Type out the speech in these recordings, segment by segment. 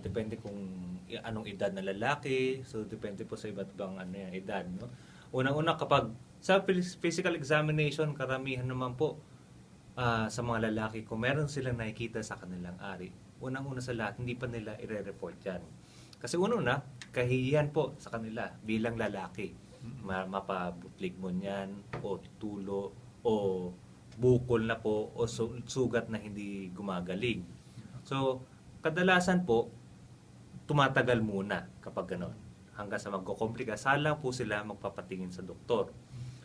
Depende kung anong edad na lalaki. So, depende po sa iba't ibang ano yan, edad. No? Unang-una, kapag sa phys- physical examination, karamihan naman po ah, sa mga lalaki, kung meron silang nakikita sa kanilang ari, unang-una sa lahat, hindi pa nila ire-report yan. Kasi una-una, kahihiyan po sa kanila bilang lalaki. Ma- mapabutlig mo niyan, o tulo, o bukol na po, o su- sugat na hindi gumagaling. So, kadalasan po, tumatagal muna kapag ganon. Hanggang sa magkukomplika, sala po sila magpapatingin sa doktor.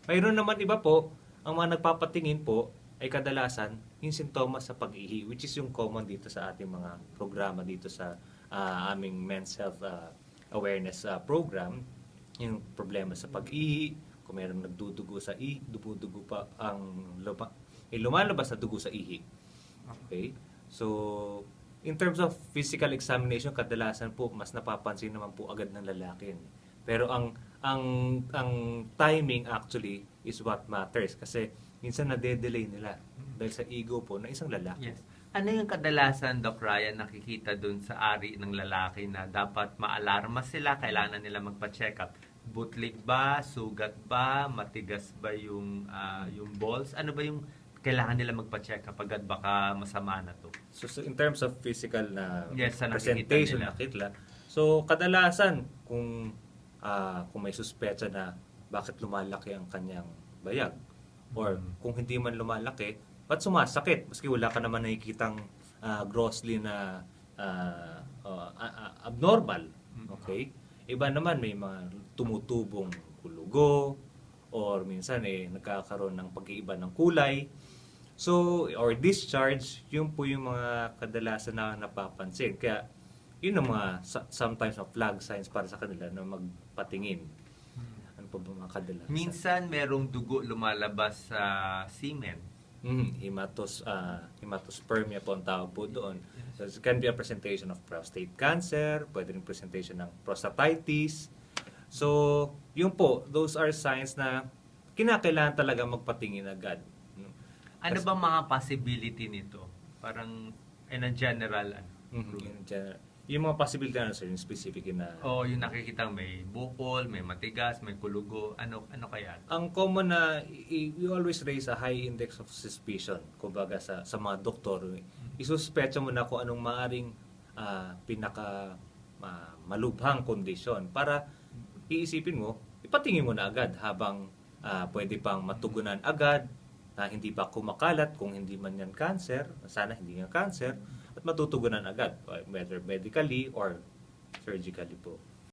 Mayroon naman iba po, ang mga nagpapatingin po ay kadalasan yung sintomas sa pag-ihi, which is yung common dito sa ating mga programa dito sa ah, aming men's health ah, awareness ah, program. Yung problema sa pag-ihi, kung mayroong nagdudugo sa ihi, dumudugo pa ang luma, eh, lumalabas na dugo sa ihi. Okay? So, in terms of physical examination, kadalasan po mas napapansin naman po agad ng lalaki. Pero ang ang ang timing actually is what matters kasi minsan na-delay nila dahil sa ego po ng isang lalaki. Yes. Ano yung kadalasan, Doc Ryan, nakikita dun sa ari ng lalaki na dapat maalarma sila, kailangan nila magpa-check up? Butlig ba? Sugat ba? Matigas ba yung, ah, yung balls? Ano ba yung kailangan nila magpa-check agad baka masama na to? So, so in terms of physical na Yes, sa presentation nila. nakita, so kadalasan kung ah, kung may suspecha na bakit lumalaki ang kanyang bayag or Mm. kung hindi man lumalaki, ba't sumasakit? Maski wala ka naman nakikitang ah, grossly na ah, ah, ah, abnormal. Mm. Okay? Iba naman may mga tumutubong kulugo or minsan eh nagkakaroon ng pag-iiba ng kulay. So, or discharge, yun po yung mga kadalasan na napapansin. Kaya, yun ang mga sometimes na flag signs para sa kanila na magpatingin. Ano po ba mga kadalasan? Minsan merong dugo lumalabas sa semen. Mm, hematos, ah, hematospermia po ang tawag po doon. So, it can be a presentation of prostate cancer, pwede rin presentation ng prostatitis. So, yun po, those are signs na kinakailangan talaga magpatingin agad. Ano ba mga possibility nito? Parang in a general ano? Mhm, yun, dyan. Yung mga possibility na sir, yung specific na O yung nakikita may bukol, may matigas, may kulugo, ano ano kaya? ang common na we always raise a high index of suspicion kumbaga sa sa mga doktor isuspecha mo na kung anong maaring ah, pinaka ah, malubhang kondisyon para iisipin mo ipatingin mo na agad habang ah, pwede pang matugunan agad na hindi pa kumakalat kung hindi man yan cancer sana hindi yan cancer at matutugunan agad whether medically or surgically po